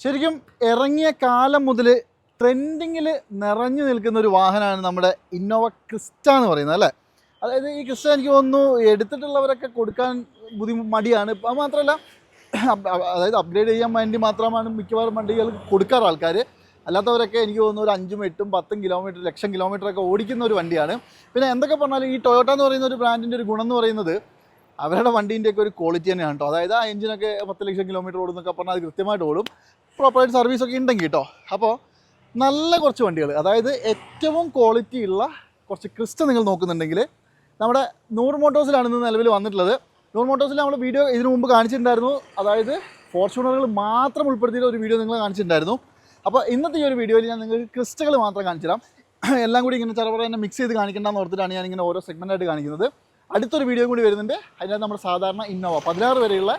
ശരിക്കും ഇറങ്ങിയ കാലം മുതൽ ട്രെൻഡിങ്ങിൽ നിറഞ്ഞു നിൽക്കുന്ന ഒരു വാഹനമാണ് നമ്മുടെ ഇന്നോവ ക്രിസ്റ്റ എന്ന് പറയുന്നത് അല്ലേ? അതായത് ഈ ക്രിസ്റ്റ എനിക്ക് തോന്നുന്നു എടുത്തിട്ടുള്ളവരൊക്കെ കൊടുക്കാൻ ബുദ്ധി മടിയാണ്. അത് മാത്രമല്ല അതായത് അപ്ഗ്രേഡ് ചെയ്യാൻ വേണ്ടി മാത്രമാണ് മിക്കവാറും വണ്ടികൾ കൊടുക്കാറ് ആൾക്കാർ അല്ലാത്തവരൊക്കെ എനിക്ക് തോന്നുന്നു ഒരു അഞ്ചും എട്ടും പത്തും കിലോമീറ്റർ ലക്ഷം കിലോമീറ്റർ ഒക്കെ ഓടിക്കുന്ന ഒരു വണ്ടിയാണ്. പിന്നെ എന്തൊക്കെ പറഞ്ഞാലും ഈ ടൊയോട്ട എന്ന് പറയുന്ന ഒരു ബ്രാൻഡിന്റെ ഒരു ഗുണം എന്ന് പറയുന്നത് അവരുടെ വണ്ടീന്റെയൊക്കെ ഒരു ക്വാളിറ്റി തന്നെയാണ് കേട്ടോ അതായത് ആ എഞ്ചിനൊക്കെ പത്ത് ലക്ഷം കിലോമീറ്റർ ഓടുന്നൊക്കെ പറഞ്ഞാൽ അത് കൃത്യമായിട്ട് ഓടും. പ്രോപ്പറായിട്ട് സർവീസ് ഒക്കെ ഉണ്ടെങ്കിൽ കേട്ടോ അപ്പോൾ നല്ല കുറച്ച് വണ്ടികൾ അതായത് ഏറ്റവും ക്വാളിറ്റി ഉള്ള കുറച്ച് ക്രിസ്റ്റ നിങ്ങൾ നോക്കുന്നുണ്ടെങ്കിൽ നമ്മുടെ നൂറ് മോട്ടോഴ്സിലാണ് ഇന്ന് നിലവിൽ വന്നിട്ടുള്ളത്. നൂറ് മോട്ടോഴ്സിൽ നമ്മൾ വീഡിയോ ഇതിനു മുമ്പ് കാണിച്ചിട്ടുണ്ടായിരുന്നു. അതായത് ഫോർച്യൂണറുകൾ മാത്രം ഉൾപ്പെടുത്തിയ ഒരു വീഡിയോ നിങ്ങൾ കാണിച്ചിട്ടുണ്ടായിരുന്നു. അപ്പോൾ ഇന്നത്തെ ഈ ഒരു വീഡിയോയിൽ ഞാൻ നിങ്ങൾക്ക് ക്രിസ്റ്റകൾ മാത്രം കാണിച്ചുതരാം. എല്ലാം കൂടി ഇങ്ങനെ ചെറുപറ തന്നെ മിക്സ് ചെയ്ത് കാണിക്കേണ്ടെന്ന് ഓർത്തിട്ടാണ് ഞാൻ ഇങ്ങനെ ഓരോ സെഗ്മെന്റായിട്ട് കാണിക്കുന്നത്. അടുത്തൊരു വീഡിയോ കൂടി വരുന്നുണ്ട്. അതിനകത്ത് നമ്മുടെ സാധാരണ ഇന്നോവ പതിനാറ് വരെയുള്ള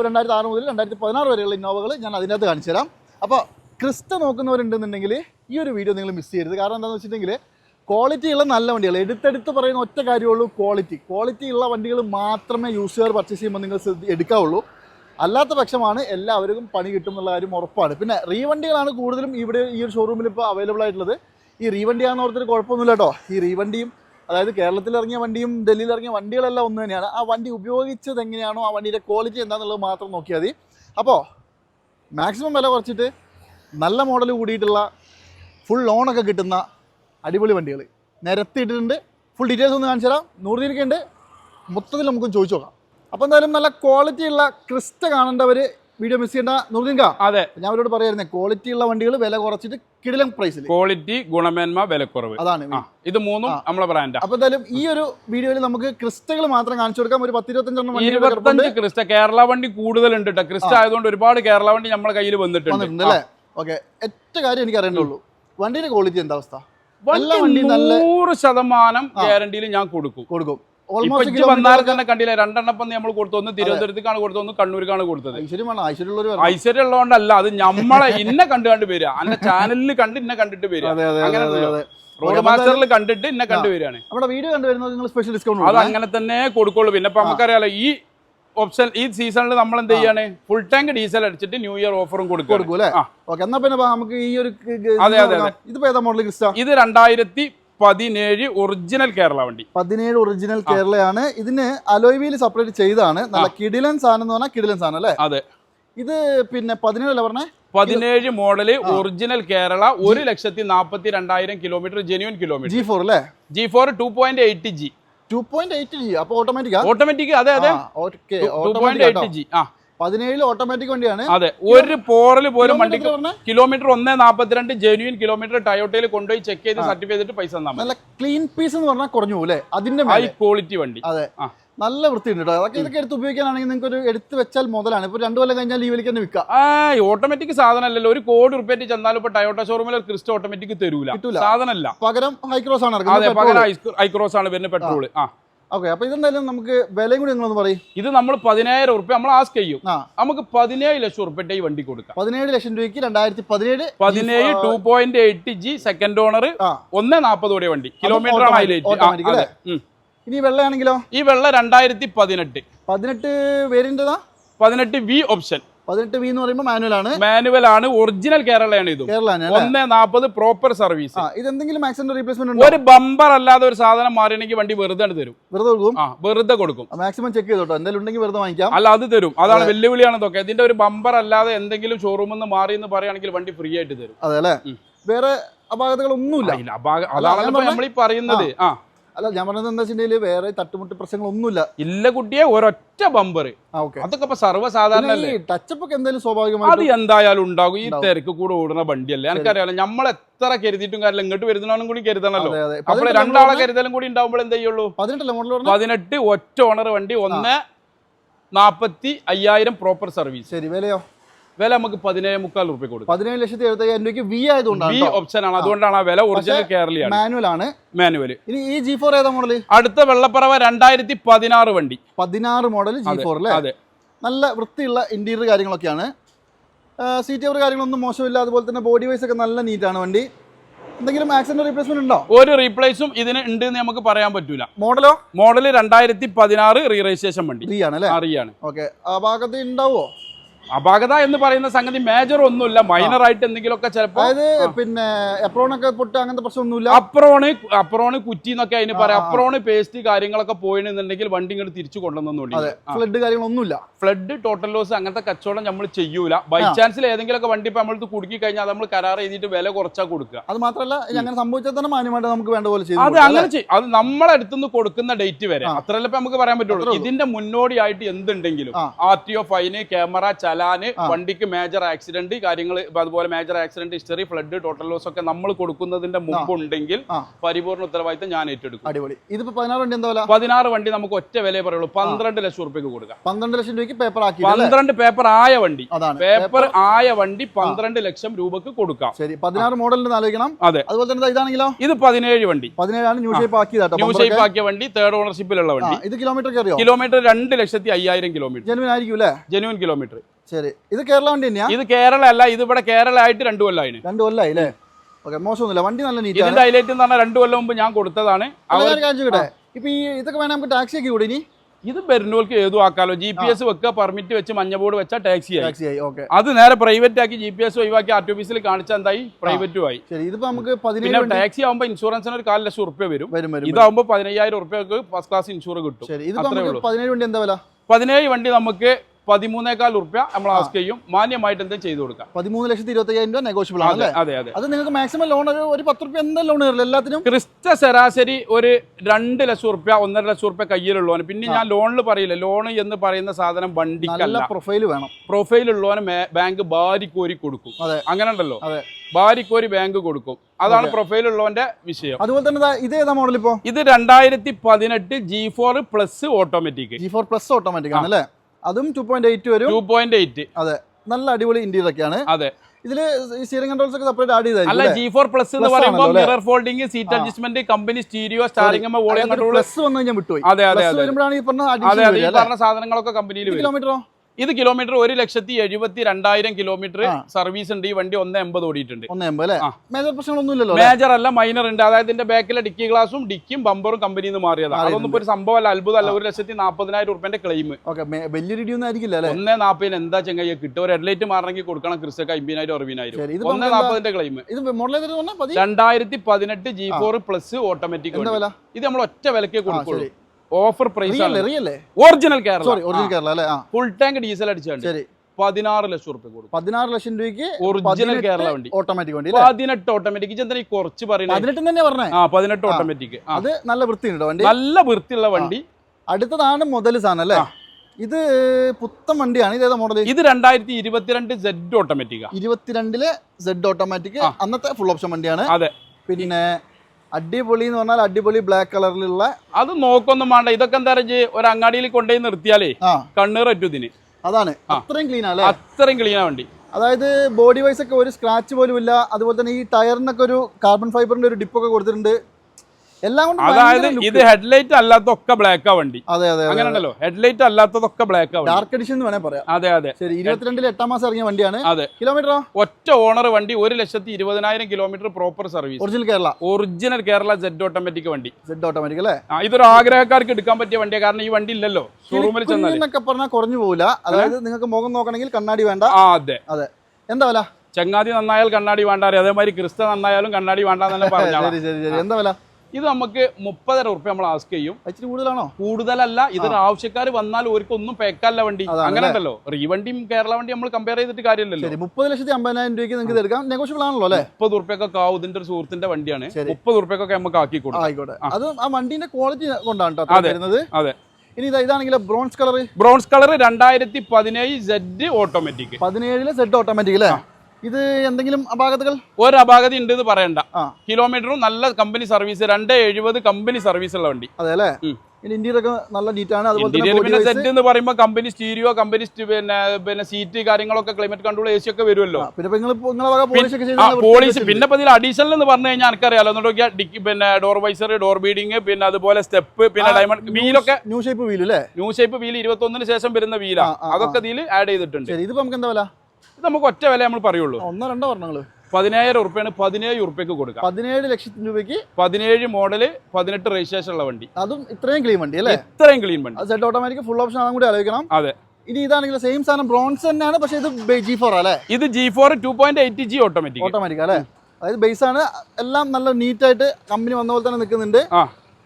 ഒരു രണ്ടായിരത്തി ആറ് മുതൽ രണ്ടായിരത്തി പതിനാറ് വരെയുള്ള ഇന്നോവകൾ ഞാൻ അതിനകത്ത് കാണിച്ചു തരാം അപ്പോൾ ക്രിസ്റ്റ നോക്കുന്നവരുണ്ടെന്നുണ്ടെങ്കിൽ ഈ ഒരു വീഡിയോ നിങ്ങൾ മിസ് ചെയ്യരുത്. കാരണം എന്താണെന്ന് വെച്ചിട്ടുണ്ടെങ്കിൽ ക്വാളിറ്റി ഉള്ള നല്ല വണ്ടികൾ എടുത്തെടുത്ത് പറയുന്ന ഒറ്റ കാര്യമുള്ളൂ ക്വാളിറ്റി ക്വാളിറ്റി ഉള്ള വണ്ടികൾ മാത്രമേ യൂസുകാർ പർച്ചേസ് ചെയ്യുമ്പോൾ നിങ്ങൾ എടുക്കാവുള്ളൂ. അല്ലാത്ത പക്ഷമാണ് എല്ലാവർക്കും പണി കിട്ടും എന്നുള്ള കാര്യം ഉറപ്പാണ്. പിന്നെ റീവണ്ടികളാണ് കൂടുതലും ഇവിടെ ഈ ഒരു ഷോറൂമിൽ ഇപ്പോൾ അവൈലബിൾ ആയിട്ടുള്ളത്. ഈ റീവണ്ടിയാണെന്ന് ഓർത്തിട്ട് കുഴപ്പമൊന്നുമില്ല കേട്ടോ. ഈ റീവണ്ടിയും അതായത് കേരളത്തിൽ ഇറങ്ങിയ വണ്ടിയും ഡൽഹിയിൽ ഇറങ്ങിയ വണ്ടികളെല്ലാം ഒന്ന് തന്നെയാണ്. ആ വണ്ടി ഉപയോഗിച്ചത് എങ്ങനെയാണോ ആ വണ്ടിയുടെ ക്വാളിറ്റി എന്താണെന്നുള്ളത് മാത്രം നോക്കിയാൽ മതി. അപ്പോൾ മാക്സിമം വില കുറച്ചിട്ട് നല്ല മോഡൽ കൂടിയിട്ടുള്ള ഫുൾ ലോണൊക്കെ കിട്ടുന്ന അടിപൊളി വണ്ടികൾ നിരത്തിയിട്ടിട്ടുണ്ട് ഫുൾ ഡീറ്റെയിൽസ് ഒന്ന് കാണിച്ചു തരാം. നൂറിനിരിക്കുന്നുണ്ട് മൊത്തത്തിൽ നമുക്ക് ചോദിച്ചു നോക്കാം. അപ്പോൾ എന്തായാലും നല്ല ക്വാളിറ്റി ഉള്ള ക്രിസ്റ്റ കാണേണ്ടവർ വീഡിയോ മിസ് ചെയ്യേണ്ട. നുറുങ്ക അതെ. ഞാൻ അവരോട് പറയായിരുന്നേ ക്വാളിറ്റി ഉള്ള വണ്ടികൾ വില കുറച്ചിട്ട് കിടിലം പ്രൈസിൽ ക്വാളിറ്റി ഗുണമേന്മ വിലക്കുറവ്. അതാണ്. ഇത് മൂന്നും. നമ്മളെ ബ്രാൻഡ് അപ്പൊ എന്തായാലും ഈ ഒരു വീഡിയോയിൽ നമുക്ക് ക്രിസ്റ്റകൾ മാത്രം കാണിച്ചു കൊടുക്കാം. ഒരു പത്തിരുപത്തഞ്ചെണ്ണം. ഇരുപത്തഞ്ച് ക്രിസ്റ്റ കേരള വണ്ടി കൂടുതലുണ്ട് കേട്ടോ ക്രിസ്റ്റ ആയതുകൊണ്ട് ഒരുപാട് കേരള വണ്ടി നമ്മുടെ കയ്യിൽ വന്നിട്ടുണ്ട്. അല്ലേ? ഓക്കെ ഒറ്റ കാര്യം എനിക്ക് അറിയണ്ടുള്ളൂ വണ്ടിയുടെ ക്വാളിറ്റി എന്താ അവസ്ഥ? നൂറ് ശതമാനം ഗ്യാരണ്ടിയിൽ ഞാൻ കൊടുക്കും. കൊടുക്കും. ഇപ്പൊ വന്നാൽ തന്നെ കണ്ടില്ല? രണ്ടെണ്ണം നമ്മൾ കൊടുത്തു ഒന്ന് തിരുവനന്തപുരത്തേക്കാണ് കൊടുത്തത് ഒന്ന് കണ്ണൂർക്കാണ് കൊടുത്തത്. ഐശ്വര്യം ഉള്ളതുകൊണ്ടല്ല അത് നമ്മളെ ഇന്നെ കണ്ടു കണ്ട് വരിക. അന്റെ ചാനലിൽ കണ്ട് ഇന്നെ കണ്ടിട്ട് വരിക. അങ്ങനെ റോഡ് മാസ്റ്ററിൽ കണ്ടിട്ട് ഇന്നെ കണ്ടുവരികയാണ് നമ്മുടെ വീഡിയോ കണ്ടുവരുന്നത് നിങ്ങൾ സ്പെഷ്യൽ ഡിസ്കൗണ്ട് അത് അങ്ങനെ തന്നെ കൊടുക്കുള്ളൂ. പിന്നെ ഇപ്പൊ നമുക്കറിയാലോ ഈ ഓപ്ഷൻ ഈ സീസണിൽ നമ്മൾ എന്ത് ചെയ്യാണ്? ഫുൾ ടാങ്ക് ഡീസൽ അടിച്ചിട്ട് ന്യൂ ഇയർ ഓഫറും കൊടുക്കും കൊടുക്കും അല്ലേ. ഓക്കെ എന്നാ പിന്നെ നമുക്ക് ഈ ഒരു. ഇതിപ്പോ ഏതാ മോഡൽ ക്രിസ്റ്റ? ഇത് രണ്ടായിരത്തി പതിനേഴ് ഒറിജിനൽ കേരള വണ്ടി. പതിനേഴ് ഒറിജിനൽ കേരളയാണ്. ഇതിന് അലോയ് വീൽ സെപ്പറേറ്റ് ചെയ്താണ്. നല്ല കിടിലൻ സാധനം എന്ന് പറഞ്ഞാൽ കിടിലൻ സാധനം അല്ലേ? അതെ. ഇത് പിന്നെ പതിനേഴല്ല പറഞ്ഞേ? പതിനേഴ് മോഡൽ ഒറിജിനൽ കേരള ഒരു ലക്ഷത്തി നാപ്പത്തി രണ്ടായിരം kilometre genuine kilometre G four അല്ലേ? G four two point eight G two point eight G അപ്പൊ ഓട്ടോമാറ്റിക് ഓട്ടോമാറ്റിക് അതെ അതെ. Okay two point eight G ആ. പതിനേഴിൽ ഓട്ടോമാറ്റിക് വണ്ടിയാണ്. അതെ ഒരു പോറൽ പോലും വണ്ടി വണ്ടിക്ക് കിലോമീറ്റർ ഒന്ന് നാപ്പത്തിരണ്ട് ജെന്യൂൻ കിലോമീറ്റർ ടയോട്ടയിൽ കൊണ്ടുപോയി ചെക്ക് ചെയ്ത് സർട്ടിഫൈ ചെയ്തിട്ട് പൈസ തന്നാൽ നല്ല ക്ലീൻ പീസ് എന്ന് പറഞ്ഞാൽ കുറഞ്ഞു അല്ലേ? അതിന്റെ ഹൈ ക്വാളിറ്റി വണ്ടി. അതെ. നല്ല വൃത്തിയുണ്ട് കേട്ടോ അതൊക്കെ ഇതൊക്കെ എടുത്ത് ഉപയോഗിക്കാനാണെങ്കിൽ നിങ്ങൾക്ക് ഒരു എടുത്ത് വെച്ചാൽ മുതലാണ്. ഇപ്പൊ രണ്ടു കൊല്ലം കഴിഞ്ഞാൽ ഈ വിലക്ക് തന്നെ വിൽക്കാം. ആ ഓട്ടോമാറ്റിക് സാധനമല്ലല്ലോ ഒരു കോടി റുപ്യറ്റ് ചെന്നാലും ഇപ്പൊ ടയോട്ട ഷോറൂമിൽ ക്രിസ്റ്റ് ഓട്ടോമാറ്റിക് തരൂല. സാധനമല്ല പകരം ഹൈക്രോസ് ആണ് പകരം ഹൈക്രോസ് ആണ് വരുന്ന പെട്രോൾ ആ. ഓക്കെ അപ്പൊ ഇതെന്തായാലും നമുക്ക് വിലയും കൂടി നിങ്ങളൊന്ന് പറയും. ഇത് നമ്മൾ പതിനായിരം ഉറുപ്പ്യ നമ്മൾ ആസ്ക് ചെയ്യും. നമുക്ക് പതിനേഴ് ലക്ഷം ഉറുപ്പ്യ ഈ വണ്ടി കൊടുക്കാം. പതിനേഴ് ലക്ഷം രൂപയ്ക്ക് രണ്ടായിരത്തി പതിനേഴ് പതിനേഴ് two point eight G second owner ഒന്ന് ഒന്നേ നാൽപ്പത് ഓടിയ വണ്ടി. കിലോമീറ്റർ ആണ് ഹൈലൈറ്റ് ഇനി വെള്ളയാണെങ്കിലോ? ഈ വെള്ള രണ്ടായിരത്തി പതിനെട്ട്. പതിനെട്ട് വേരിന്റെതാ പതിനെട്ട് വി ഓപ്ഷൻ പതിനെട്ട് വി എന്ന് പറയുമ്പോൾ മാനുവൽ ആണ്. മാനുവൽ ആണ്. ഒറിജിനൽ കേരളയാണ് ഇത്. ഒന്നേ നാൽപ്പത് പ്രോപ്പർ സർവീസ് ഇത് എന്തെങ്കിലും ആക്സിഡന്റ് റീപ്ലേസ്മെന്റ് ഒരു ബമ്പർ അല്ലാതെ ഒരു സാധനം മാറിയണമെങ്കിൽ വണ്ടി വെറുതെ തരും. വെറുതെ കൊടുക്കും? വെറുതെ കൊടുക്കും. മാക്സിമം ചെക്ക് ചെയ്തോട്ടോ എന്തെങ്കിലും ഉണ്ടെങ്കിൽ വെറുതെ വാങ്ങിക്കാം. അല്ല അത് തരും. അതാണ് വെല്ലുവിളിയാണ് ഇതൊക്കെ. ഇതിന്റെ ഒരു ബമ്പർ അല്ലാതെ എന്തെങ്കിലും ഷോറൂമിൽ നിന്ന് മാറി എന്ന് പറയുകയാണെങ്കിൽ വണ്ടി ഫ്രീ ആയിട്ട് തരും. അതെ അല്ലേ? വേറെ അപാകതകളൊന്നുമില്ല. അതാണ് നമ്മൾ ഈ പറയുന്നത്. ആ. അല്ല ഞാൻ പറഞ്ഞത് എന്താ വെച്ചിട്ടുണ്ടെങ്കിൽ വേറെ തട്ടുമുട്ട് പ്രശ്നങ്ങളൊന്നുമില്ല. ഇല്ല കുട്ടിയെ ഒരൊറ്റ ബമ്പർ അതൊക്കെ ഇപ്പൊ സർവസാധാരണ ടച്ചപ്പ് ഒക്കെ എന്തായാലും അത് എന്തായാലും ഉണ്ടാകും. ഈ. തിരക്ക് കൂടെ ഓടുന്ന വണ്ടിയല്ലേ? എനിക്കറിയാലോ നമ്മൾ എത്ര കരുതിയിട്ടും കാര്യമില്ല. ഇങ്ങോട്ട് വരുന്നവനും കൂടി കരുതണല്ലോ. അപ്പോൾ രണ്ടാളെ കരുതലും കൂടി ഉണ്ടാവുമ്പോൾ എന്ത് ചെയ്യുള്ളൂ? പതിനെട്ട് ഒറ്റ ഓണർ വണ്ടി ഒന്ന് നാപ്പത്തി അയ്യായിരം പ്രോപ്പർ സർവീസ് ശരി വിലയോ? വില നമുക്ക് പതിനേഴ് മുക്കാൽ റുപ്യ കൊടുക്കും. പതിനേഴ് ലക്ഷത്തി എഴുപത്തി അയ്യായിരം രൂപയ്ക്ക് വി ആയതുകൊണ്ടാണ് വി ഓപ്ഷൻ ആണ്. അതുകൊണ്ടാണ് ആ വില ഒറിജിനൽ കേരളയാണ് മാനുവൽ ആണ്. മാനുവൽ ഇനി ഈ ജി ഫോർ ഏതാ മോഡൽ അടുത്ത വെള്ളപ്പറവ രണ്ടായിരത്തി പതിനാറ് വണ്ടി. പതിനാറ് മോഡൽ ജി ഫോർ അല്ലേ? അതെ. നല്ല വൃത്തിയുള്ള ഇന്റീരിയർ കാര്യങ്ങളൊക്കെയാണ്. സീറ്റ് കവർ കാര്യങ്ങളൊന്നും മോശമില്ല. അതുപോലെ തന്നെ ബോഡി വൈസ് ഒക്കെ നല്ല നീറ്റാണ് വണ്ടി. എന്തെങ്കിലും ആക്സിഡന്റ് റീപ്ലേസ്മെന്റ് ഉണ്ടോ? ഒരു റീപ്ലേസും ഇതിന് ഉണ്ട് എന്ന് നമുക്ക് പറയാൻ പറ്റൂല. മോഡലോ മോഡൽ രണ്ടായിരത്തി പതിനാറ് റീ രജിസ്ട്രേഷൻ വണ്ടി. റീ ആണ് അല്ലേ? ഓക്കെ ആ ഭാഗത്ത് ഉണ്ടാവോ? അപാകത എന്ന് പറയുന്ന സംഗതി മേജർ ഒന്നുമില്ല മൈനർ ആയിട്ട് എന്തെങ്കിലുമൊക്കെ ചിലപ്പോ അതായത് പിന്നെ എപ്രോണൊക്കെ പൊട്ട് അങ്ങനത്തെ പ്രശ്നമൊന്നുമില്ല? അപ്രോണ് അപ്രോണ് കുറ്റി എന്നൊക്കെ അതിന് പറയാം. അപ്രോണ് പേസ്റ്റ് കാര്യങ്ങളൊക്കെ പോയിന്നുണ്ടെങ്കിൽ വണ്ടി ഇങ്ങോട്ട് തിരിച്ചു കൊണ്ടുവന്നു അതെ ഫ്ലഡ് കാര്യങ്ങളൊന്നുമില്ല. ഫ്ലഡ് ടോട്ടൽ ലോസ് അങ്ങനത്തെ കച്ചവടം നമ്മൾ ചെയ്യൂല. ബൈ ചാൻസിൽ ഏതെങ്കിലുമൊക്കെ വണ്ടി ഇപ്പൊ നമ്മളത് കുടുക്കി കഴിഞ്ഞാൽ നമ്മൾ കരാർ ചെയ്തിട്ട് വില കുറച്ചാ കൊടുക്കുക അത് മാത്രമല്ല അങ്ങനെ സംഭവിച്ചാൽ തന്നെ മാന്യമായിട്ട് നമുക്ക് വേണ്ട പോലെ അത് അങ്ങനെ ചെയ്യും അത് നമ്മളെ അടുത്തുനിന്ന് കൊടുക്കുന്ന ഡേറ്റ് വരെ. അത്രയല്ലേ നമുക്ക് പറയാൻ പറ്റുള്ളൂ. ഇതിന്റെ മുന്നോടിയായിട്ട് എന്തുണ്ടെങ്കിലും. R T O fine camera challan ആ. വണ്ടിക്ക് മേജർ ആക്സിഡന്റ് കാര്യങ്ങൾ അതുപോലെ major accident history flood total loss ഒക്കെ നമ്മൾ കൊടുക്കുന്നതിന്റെ മുമ്പ് ഉണ്ടെങ്കിൽ. പരിപൂർണ ഉത്തരവാദിത്തം ഞാൻ ഏറ്റെടുക്കും. അടിപൊളി. ഇതിപ്പോ പതിനാറ് വണ്ടി എന്താ വില? പതിനാറ് വണ്ടി നമുക്ക് ഒറ്റ വിലയെ പറയുള്ളൂ. പന്ത്രണ്ട് ലക്ഷം റുപ്യക്ക് കൊടുക്കാം. പന്ത്രണ്ട് ലക്ഷം രൂപയ്ക്ക് പേപ്പർ ആക്കി പന്ത്രണ്ട് പേപ്പർ ആയ വണ്ടി. പേപ്പർ ആയ വണ്ടി പന്ത്രണ്ട് ലക്ഷം രൂപക്ക് കൊടുക്കാം. ശരി. പതിനാറ് മോഡലിന് ആലോചിക്കണം അതെ. അതുപോലെ തന്നെ ഇതാണെങ്കിലോ? ഇത് പതിനേഴ് വണ്ടി. പതിനേഴാണ് ന്യൂ ഷേപ്പ് ആക്കിയത് ന്യൂ ഷേപ്പ് ആക്കിയ വണ്ടി തേർഡ് ഓണർഷിപ്പിലുള്ള വണ്ടി. ഇത് കിലോമീറ്റർ കിലോമീറ്റർ രണ്ട് ലക്ഷത്തി അയ്യായിരം കിലോമീറ്റർ ജനുവൻ ആയിരിക്കും അല്ലേ ജനുവൻ കിലോമീറ്റർ ശരി. ഇത് കേരള വണ്ടി തന്നെയാ? ഇത് കേരള അല്ല ഇത് ഇവിടെ കേരള ആയിട്ട് രണ്ടു കൊല്ലമായിന് രണ്ടു കൊല്ലായി അല്ലേ? ഓക്കെ മോശമൊന്നുമില്ല. വണ്ടി നല്ല നീറ്റ് ഇതിന്റെ ഹൈലൈറ്റ് എന്ന് പറഞ്ഞാൽ രണ്ടു കൊല്ലം മുമ്പ് ഞാൻ കൊടുത്തതാണ്. അല്ല, അവർ ഞാൻ കാണിച്ചു കിട്ടെ ഇപ്പൊ ഈ ഇതൊക്കെ വേണം നമുക്ക് ടാക്സി ഒക്കെ കൂടി ഇനി? ഇത് ബെർനോൾക്ക് ഏതു ആക്കാലോ? ജി പി എസ് വെക്കുക പെർമിറ്റ് വെച്ച് മഞ്ഞ ബോർഡ് വെച്ചാൽ ടാക്സി ആയി. അത് നേരെ പ്രൈവറ്റ് ആക്കി ജി പി എസ് ഒഴിവാക്കി ആർ ടി ഓഫീസിൽ കാണിച്ചാൽ എന്തായി? പ്രൈവറ്റും ആയി. ഇതിപ്പോ നമുക്ക് പിന്നെ ടാക്സി ആവുമ്പോൾ ഇൻഷുറൻസിന് ഒരു കാൽ ലക്ഷം റുപ്യ വരും. ഇതാവുമ്പോ പതിനയ്യായിരം റുപ്യക്ക് ഫസ്റ്റ് ക്ലാസ് ഇൻഷുർ കിട്ടും. വണ്ടി എന്താ വില? പതിനേഴ് വണ്ടി നമുക്ക് പതിമൂന്നേക്കാൽ റുപ്യ നമ്മൾ ആസ്ക് ചെയ്യും. മാന്യമായിട്ട് എന്തെങ്കിലും ചെയ്തു കൊടുക്കാം. പതിമൂന്ന് ലക്ഷത്തി ഇരുപത്തയ്യായിരം രൂപ നെഗോഷ്യബിൾ ആണ് അതെ അതെ അതെ. നിങ്ങൾക്ക് മാക്സിമം ലോൺ ഒരു ഒരു പത്ത് റുപ്യ എന്താ ലോൺ കയറില്ല എല്ലാത്തിനും? ക്രിസ്റ്റ ശരാശരി ഒരു രണ്ട് ലക്ഷം റുപ്യ ഒന്നര ലക്ഷം റുപ്യ കയ്യിലുള്ളവന്. പിന്നെ ഞാൻ ലോണിൽ പറയില്ല? ലോൺ എന്ന് പറയുന്ന സാധനം വണ്ടിക്കല്ല. പ്രൊഫൈൽ വേണം. പ്രൊഫൈൽ ഉള്ളവന് ബാങ്ക് ബാരിക്കോരി കൊടുക്കും. അതെ. അങ്ങനെ ഉണ്ടല്ലോ. അതെ. ബാരിക്കോരി ബാങ്ക് കൊടുക്കും. അതാണ് പ്രൊഫൈൽ ഉള്ളവന്റെ വിഷയം. അതുപോലെ തന്നെ ഇത് ഏതാ മോഡൽ ഇപ്പോ? ഇത് രണ്ടായിരത്തി പതിനെട്ട് G four plus automatic G four plus automatic ആണ് അല്ലേ? അതും ടു പോയിന്റ് എയ്റ്റ് വരും. ടു പോയിന്റ് എയ്റ്റ് അതെ. നല്ല അടിപൊളി ഇന്റീരിയർ ഒക്കെയാണ്. അതെ. ഇതിൽ സ്റ്റിയറിംഗ് കൺട്രോൾസ് ഒക്കെ സെപ്പറേറ്റ് ആഡ് അല്ല ചെയ്തായിരിക്കും ജി ഫോർ പ്ലസ് എന്ന് പറയുമ്പോൾ mirror folding seat adjustment company stereo steering volume control plus വന്നു കഴിഞ്ഞാൽ വിട്ടുപോയി. അതെ അതെ വരുമ്പോഴാണ് ഈ പറഞ്ഞ സാധനങ്ങളൊക്കെ കമ്പനിയിൽ കിലോമീറ്ററോ ഇത് കിലോമീറ്റർ ഒരു ലക്ഷത്തി എഴുപത്തി രണ്ടായിരം കിലോമീറ്റർ സർവീസ് ഉണ്ട്. ഈ വണ്ടി ഒന്ന് എൺപത് ഓടിയിട്ടുണ്ട്. മേജർ പ്രശ്നങ്ങളൊന്നുമില്ലല്ലോ മേജർ അല്ല മൈനർ ഉണ്ട്. അതായത് ഇതിന്റെ ബാക്കിലെ ഡിക്കി ഗ്ലാസും ഡിക്കും ബമ്പറും കമ്പനിയിൽ നിന്ന് മാറിയതാണ്. അതൊന്നും ഒരു സംഭവമല്ല. അത്ഭുതമല്ല. ഒരു ലക്ഷത്തി നാൽപ്പതിനായിരം റുപ്യന്റെ ക്ലെയിം വലിയൊരു ഒന്നേ നാൽപ്പതിന് എന്താ ചെങ്ങയ്യ കിട്ടും. ഒരു ഹെഡ്ലൈറ്റ് മാറണമെങ്കിൽ കൊടുക്കണം. ക്രിസ്റ്റൊക്കെ അമ്പതിനായിരം അറുപതിനായിരം. ഒന്ന് നാൽപ്പതിന്റെ ക്ലെയിം രണ്ടായിരത്തി പതിനെട്ട് ജി ഫോർ പ്ലസ് ഓട്ടോമാറ്റിക് ഇത് നമ്മൾ ഒറ്റ വിലക്കേ കൊടുക്കുള്ളൂ. Offer price original Kerala sorry original Kerala അല്ലേ? ഫുൾ ടാങ്ക് ഡീസൽ അടിച്ചാണ് ശരി. പതിനാറ് ലക്ഷം റുപ്യ കൊടുക്കും പതിനാറ് ലക്ഷം രൂപയ്ക്ക് ഒറിജിനൽ കേരള വണ്ടി. ഓട്ടോമാറ്റിക് വണ്ടി പതിനെട്ട് ഓട്ടോമാറ്റിക് ഇതെന്താ കുറച്ച് പറയുന്നത് പതിനെട്ട് തന്നെ പറഞ്ഞേ. ആ പതിനെട്ട് ഓട്ടോമാറ്റിക് അത് നല്ല വൃത്തിയുണ്ട് വണ്ടി? നല്ല വൃത്തിയുള്ള വണ്ടി. അടുത്തതാണ് മുതൽ സാധനം അല്ലേ? ഇത് പുത്തൻ വണ്ടിയാണ്. ഇത് ഏതാ മോഡൽ ഇത് രണ്ടായിരത്തി ഇരുപത്തിരണ്ട് സെഡ് ഓട്ടോമാറ്റിക് ഇരുപത്തിരണ്ടിൽ സെഡ് ഓട്ടോമാറ്റിക് അന്നത്തെ ഫുൾ ഓപ്ഷൻ വണ്ടിയാണ്. അതെ. പിന്നെ അടിപൊളി എന്ന് പറഞ്ഞാൽ അടിപൊളി ബ്ലാക്ക് കളറിലുള്ള അത് നോക്കൊന്നും വേണ്ട. ഇതൊക്കെ എന്താ പറയുക ഒരു അങ്ങാടിയിൽ കൊണ്ടുപോയി നിർത്തിയാലേ കണ്ണീർ ഇതിന്. അതാണ്. അത്രയും ക്ലീൻ അല്ലേ അത്രയും ക്ലീനാ വണ്ടി. അതായത് ബോഡി വൈസ് ഒക്കെ ഒരു സ്ക്രാച്ച് പോലും ഇല്ല അതുപോലെ തന്നെ ഈ ടയറിനൊക്കെ ഒരു കാർബൺ ഫൈബറിന്റെ ഒരു ഡിപ്പൊക്കെ കൊടുത്തിട്ടുണ്ട്. എല്ലാം അതായത് ഇത്. ഹെഡ്ലൈറ്റ് അല്ലാത്തൊക്കെ ബ്ലാക്കാ വണ്ടി. അതെ അതെ അങ്ങനെ ഉണ്ടല്ലോ ഹെഡ്ലൈറ്റ് അല്ലാത്തതൊക്കെ ബ്ലാക്കാ വണ്ടി. ഡാർക്ക് എഡിഷൻ എന്ന് വേണേ പറയാം. അതെ അതെ. ശരി ഇരുപത്തിരണ്ടിൽ എട്ടാം മാസം ഇറങ്ങിയ വണ്ടിയാണ്. അതെ. കിലോമീറ്ററോ? ഒറ്റ ഓണർ വണ്ടി ഒരു ലക്ഷത്തി ഇരുപതിനായിരം kilometre proper service original Kerala original Kerala Z automatic വണ്ടി. ജെഡ് ഓട്ടോമാറ്റിക് അല്ലേ? ആ, ഇതൊരു ആഗ്രഹക്കാർക്ക് എടുക്കാൻ പറ്റിയ വണ്ടിയാണ് കാരണം ഈ വണ്ടി ഇല്ലല്ലോ. ഷോറൂമിൽ ചെന്നാൽ എന്നൊക്കെ പറഞ്ഞാൽ കുറഞ്ഞു പോകില്ല അതായത് നിങ്ങൾക്ക് മുഖം നോക്കണമെങ്കിൽ കണ്ണാടി വേണ്ട. അതെ. അതെ. എന്താ വില? ചങ്ങാതി നന്നായാൽ കണ്ണാടി വേണ്ടാറി അതേമാതിരി ക്രിസ്ത നന്നായാലും കണ്ണാടി പറഞ്ഞാൽ ശരി ശരി ശരി. എന്താ വില? ഇത് നമുക്ക് മുപ്പതര ഉറുപ്പ്യ നമ്മൾ ആസ്ക് ചെയ്യും. കൂടുതലാണോ? കൂടുതലല്ല ഇതൊരു ആവശ്യക്കാർ വന്നാൽ ഒന്നും പേക്കല്ല വണ്ടി. അങ്ങനെ ഉണ്ടല്ലോ. ഈ വണ്ടിയും കേരള വണ്ടി നമ്മൾ കമ്പയർ ചെയ്തിട്ട് കാര്യമില്ലല്ലോ. മുപ്പത് ലക്ഷത്തി അമ്പതിനായിരം രൂപയ്ക്ക് നിങ്ങൾക്ക് എടുക്കാം. നെഗോഷ്യബിൾ ആണല്ലോ അല്ലേ? മുപ്പത് ഉറുപ്പ്യൊക്കെ ആവും ഇതിന്റെ ഒരു സുഹൃത്തിന്റെ വണ്ടിയാണ്. മുപ്പത് ഉറുപ്പ്യൊക്കെ നമുക്ക് ആക്കി കൊടുക്കും. ആയിക്കോട്ടെ. അത് ആ വണ്ടിന്റെ ക്വാളിറ്റി കൊണ്ടാണ് കേട്ടോ അതെ. ഇനി ഇതാ ഇതാണെങ്കിൽ ബ്രോൺസ് കളർ ബ്രോൺസ് കളർ രണ്ടായിരത്തി പതിനേഴ് സെഡ് ഓട്ടോമാറ്റിക് പതിനേഴിൽ സെഡ് ഓട്ടോമാറ്റിക് അല്ലേ? ഇത് എന്തെങ്കിലും അപാകതകൾ? ഒരു അപാകത ഉണ്ട് എന്ന് പറയണ്ട കിലോമീറ്ററും നല്ല കമ്പനി സർവീസ് രണ്ട് എഴുപത് കമ്പനി സർവീസ് ഉള്ള വണ്ടി. അതെ അല്ലേ? ഒക്കെ നല്ല നീറ്റ് ആണ്. പിന്നെ സെറ്റ് എന്ന് പറയുമ്പോൾ കമ്പനി സ്റ്റീരിയോ കമ്പനി പിന്നെ പിന്നെ സീറ്റ് കാര്യങ്ങളൊക്കെ ക്ലൈമറ്റ് കൺട്രോൾ എ സി ഒക്കെ വരുമല്ലോ. പോളിഷ് പിന്നെ ഇപ്പൊ ഇതിൽ അഡീഷണൽ എന്ന് പറഞ്ഞു കഴിഞ്ഞാൽ എനിക്കറിയാലോ. നോക്കിയാൽ ഡിക്കി പിന്നെ ഡോർ വൈസർ ഡോർ ബീഡിങ് പിന്നെ അതുപോലെ സ്റ്റെപ്പ് പിന്നെ ഡയമണ്ട് വീലൊക്കെ ന്യൂ ഷേപ്പ് വീൽ അല്ലേ? ന്യൂ ഷേപ്പ് വീൽ ഇരുപത്തൊന്നിന് ശേഷം വരുന്ന വീലാ അതൊക്കെ ഇതിൽ ആഡ് ചെയ്തിട്ടുണ്ട്. ഇതിപ്പോ നമുക്ക് എന്താ ഇത് നമുക്ക് ഒറ്റ വില നമ്മൾ പറയുള്ളൂ. ഒന്നോ രണ്ടോ വർണങ്ങൾ പതിനായിരം റുപ്യാണ് പതിനേഴ് ഉറുപ്പ്യക്ക് കൊടുക്കാം. പതിനേഴ് ലക്ഷത്തിന് രൂപയ്ക്ക് പതിനേഴ് മോഡൽ പതിനെട്ട് രജിസ്ട്രേഷൻ ഉള്ള വണ്ടി. അതും ഇത്രയും ക്ലീൻ വണ്ടി അല്ലേ? ഇത്രയും ക്ലീൻ വണ്ടി. സെറ്റ് ഓട്ടോമാറ്റിക് ഫുൾ ഓപ്ഷൻ ആണെന്ന് കൂടി ആലോചിക്കണം. അതെ. ഇനി ഇതാണെങ്കിൽ സെയിം സാധനം ബ്രോൺസ് തന്നെയാണ് പക്ഷേ ഇത് ജി ഫോർ അല്ലേ? ഇത് G four two point eight G automatic automatic അല്ലേ? അതായത് ബേസ് ആണ്. എല്ലാം നല്ല നീറ്റ് ആയിട്ട് കമ്പനി വന്ന പോലെ തന്നെ നിൽക്കുന്നുണ്ട്.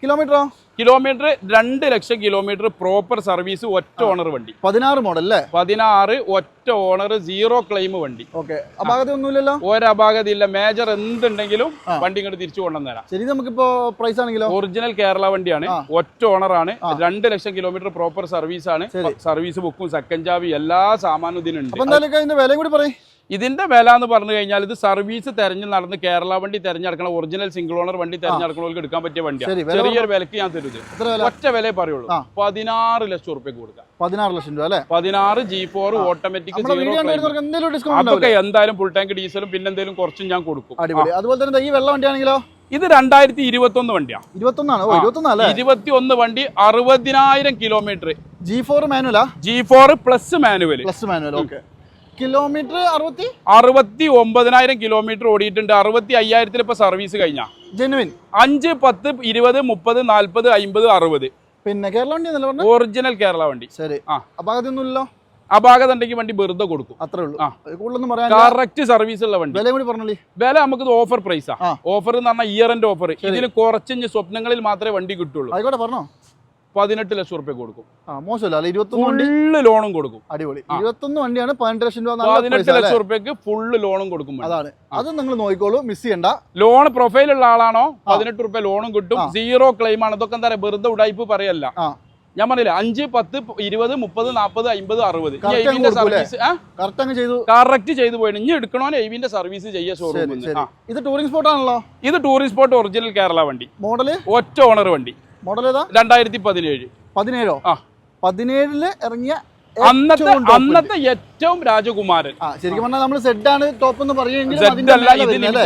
കിലോമീറ്ററോ? കിലോമീറ്റർ രണ്ട് ലക്ഷം കിലോമീറ്റർ പ്രോപ്പർ സർവീസ് ഒറ്റ ഓണർ വണ്ടി. പതിനാറ് മോഡൽ അല്ലേ പതിനാറ് ഒറ്റ ഓണർ സീറോ ക്ലെയിം വണ്ടി. ഓക്കെ. അപാകത ഒന്നുമില്ലല്ലോ? ഒരപാകതയില്ല മേജർ എന്തുണ്ടെങ്കിലും. വണ്ടി ഇങ്ങോട്ട് തിരിച്ചു കൊണ്ടുവന്നേരാം ശരി നമുക്ക് നമുക്കിപ്പോ പ്രൈസ് ആണെങ്കിലോ? ഒറിജിനൽ കേരള വണ്ടിയാണ്. ഒറ്റ ഓണർ ആണ്. രണ്ട് ലക്ഷം കിലോമീറ്റർ പ്രോപ്പർ സർവീസ് ആണ്. സർവീസ് ബുക്കും സെക്കൻഡ് ചാവി എല്ലാ സാമാനും ഇതിനുണ്ട്. എന്തായാലും വിലയും കൂടി പറയും. ഇതിന്റെ വില എന്ന് പറഞ്ഞു കഴിഞ്ഞാൽ ഇത് സർവീസ് തെരഞ്ഞു നടന്ന് കേരള വണ്ടി തെരഞ്ഞെടുക്കണ ഒറിജിനൽ സിംഗിൾ ഓണർ വണ്ടി തെരഞ്ഞെടുക്കണവർക്ക് എടുക്കാൻ പറ്റിയ വണ്ടിയാണ് ചെറിയൊരു വിലക്ക് ഞാൻ തരുത്. ഒറ്റ വില പറയുള്ളൂ. പതിനാറ് ലക്ഷം റുപ്യക്ക് കൊടുക്കാം. പതിനാറ് ലക്ഷം രൂപ അല്ലേ? പതിനാറ് ജി ഫോർ ഓട്ടോമാറ്റിക് അതൊക്കെ എന്തായാലും ഫുൾ ടാങ്ക് ഡീസലും പിന്നെ എന്തെങ്കിലും കുറച്ചും ഞാൻ കൊടുക്കും. അതുപോലെ തന്നെ ഈ വെള്ള വണ്ടിയാണെങ്കിലോ? ഇത് രണ്ടായിരത്തി ഇരുപത്തി ഒന്ന് വണ്ടിയാണ്. ഇരുപത്തി ഒന്ന് വണ്ടി അറുപതിനായിരം kilometre G four മാനുവലാ G four plus manual plus manual okay kilometre അറുപത്തി? അറുപത്തി ഒമ്പതിനായിരം കിലോമീറ്റർ ഓടിയിട്ടുണ്ട്. അറുപത്തി അയ്യായിരത്തിൽ ഇപ്പൊ സർവീസ് കഴിഞ്ഞ. ജെനുവിൻ അഞ്ച് പത്ത് ഇരുപത് മുപ്പത് നാല്പത് അമ്പത് അറുപത്. പിന്നെ കേരള വണ്ടി ഒറിജിനൽ കേരള വണ്ടി. ശരി. ആ. അപാകത ഒന്നുമില്ലല്ലോ അപാകത ഉണ്ടെങ്കിൽ വണ്ടി വെറുതെ കൊടുക്കും. അത്രേ ഉള്ളൂ. ആ. കൂടുതലൊന്നും പറയാൻ കറക്റ്റ് സർവീസ് ഉള്ള വണ്ടി. വില കൂടി പറഞ്ഞല്ലേ വില നമുക്ക് ഓഫർ പ്രൈസാ. ഓഫർ എന്ന് പറഞ്ഞാൽ ഇയർ എൻഡ് ഓഫർ ഇതിൽ കുറച്ച് സ്വപ്നങ്ങളിൽ മാത്രമേ വണ്ടി കിട്ടുള്ളൂ. ആയിക്കോട്ടെ പറഞ്ഞോ. പതിനെട്ട് ലക്ഷം റുപ്യ കൊടുക്കും. മോശമല്ല ഫുള്ള് ലോണും കൊടുക്കും. അടിപൊളി. ഇരുപത്തൊന്ന് വണ്ടിയാണ് പതിനെട്ട് ലക്ഷം രൂപ പതിനെട്ട്? ലക്ഷം റുപ്യക്ക് ഫുള്ള് ലോണും കൊടുക്കും അതാണ്. അത് നിങ്ങൾ നോക്കിക്കോളൂ മിസ് ചെയ്യണ്ട. ലോൺ പ്രൊഫൈൽ ഉള്ള ആളാണോ? പതിനെട്ട് റുപ്യ ലോണും കിട്ടും. സീറോ ക്ലെയിം ആണ്. ഇതൊക്കെ എന്താ പറയുക വെറുതെ ഉടായ്പ പറയല്ല. ഞാൻ പറഞ്ഞില്ല അഞ്ച് പത്ത് ഇരുപത് മുപ്പത് നാൽപ്പത് അമ്പത് അറുപത്. കറക്റ്റ് ചെയ്തു. പോയി ഇനി എടുക്കണോ എയ്വിന്റെ സർവീസ് ചെയ്യാൻ ഷോറൂമിൽ ഇത് ടൂറിംഗ് സ്പോട്ട് ആണല്ലോ? ഇത് ടൂറിസ്റ്റ് സ്പോട്ട് ഒറിജിനൽ കേരള വണ്ടി. മോഡൽ ഒറ്റ ഓണർ വണ്ടി. മോഡൽ ഏതാ? രണ്ടായിരത്തി പതിനേഴ്? പതിനേഴോ ആ. പതിനേഴിൽ ഇറങ്ങിയ അന്നത്തെ അന്നത്തെ ഏറ്റവും രാജകുമാരൻ. ശരിക്കും പറഞ്ഞാൽ നമ്മൾ സെഡ് ആണ് ടോപ്പ് എന്ന്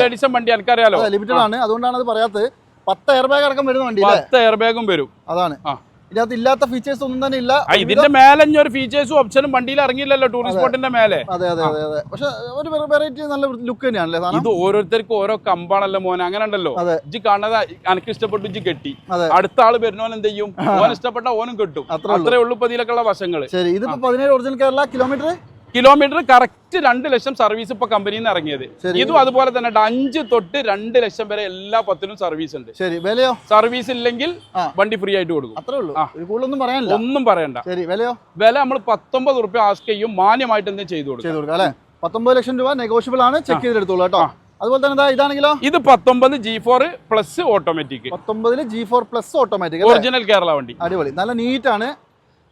എഡിഷൻ വണ്ടി എനിക്കറിയാലോ. ലിമിറ്റഡ് ആണ്. അതുകൊണ്ടാണ് അത് പറയാത്തത്. പത്ത് എയർ ബാഗ് അടക്കം വരുന്ന വണ്ടി പത്ത് എയർ ബാഗും വരും. അതാണ്. ആ. ഇതിനകത്ത് ഇല്ലാത്ത ഫീച്ചേഴ്സ് ഒന്നും തന്നെ ഇല്ല. ഇതിന്റെ മേലെ ഒരു ഫീച്ചേഴ്സും ഓപ്ഷനും വണ്ടിയിൽ ഇറങ്ങിയില്ലല്ലോ ടൂറിസ്റ്റ് സ്പോട്ടിന്റെ മേലെ. അതെ അതെ അതെ അതെ. പക്ഷെ ഒരു വെറൈറ്റി നല്ല ലുക്ക് തന്നെയാണല്ലേ ഇത് ഓരോരുത്തർക്കും ഓരോ കമ്പാണല്ലോ മോനെ. അങ്ങനെ ഉണ്ടല്ലോ. ഇജ്ജ് കാണുന്നത് എനിക്ക് ഇഷ്ടപ്പെട്ടു ഇജ്ജ് കെട്ടി. അടുത്ത ആൾ വരുന്നവൻ എന്ത് ചെയ്യും? ഓൻ ഇഷ്ടപ്പെട്ട ഓനും കെട്ടും. അത്രേ ഉള്ളൂ. ഇപ്പൊ ഇതിലൊക്കെയുള്ള വശങ്ങൾ. ശരി ഇതിപ്പോ പതിനേഴ് original Kerala kilometre kilometre correct രണ്ട് ലക്ഷം സർവീസ് ഇപ്പൊ കമ്പനിയിൽ നിന്ന് ഇറങ്ങിയത്. ഇതും അതുപോലെ തന്നെ അഞ്ച് തൊട്ട് രണ്ട് ലക്ഷം വരെ എല്ലാ പത്തിനും സർവീസ് ഉണ്ട്. ശരി. വിലയോ? സർവീസ് ഇല്ലെങ്കിൽ വണ്ടി ഫ്രീ ആയിട്ട് കൊടുക്കും. അത്രേ ഉള്ളൂ. പറയാനില്ല. ഒന്നും പറയണ്ട. ശരി. വിലയോ? വില നമ്മൾ പത്തൊമ്പത് റുപ്യ ആസ്ക് ചെയ്യും. മാന്യമായിട്ട് എന്തെങ്കിലും ചെയ്തു കൊടുക്കും. അല്ലേ? പത്തൊമ്പത് ലക്ഷം രൂപ നെഗോഷ്യബിൾ ആണ്. ചെക്ക് ചെയ്തെടുത്തോളൂ കേട്ടോ. അതുപോലെ തന്നെ ഇതാണെങ്കിലോ? ഇത് പത്തൊമ്പത് ജി ഫോർ പ്ലസ് ഓട്ടോമാറ്റിക് പത്തൊമ്പതിൽ G four plus automatic original Kerala വണ്ടി. അടിപൊളി. നല്ല നീറ്റ് ആണ്.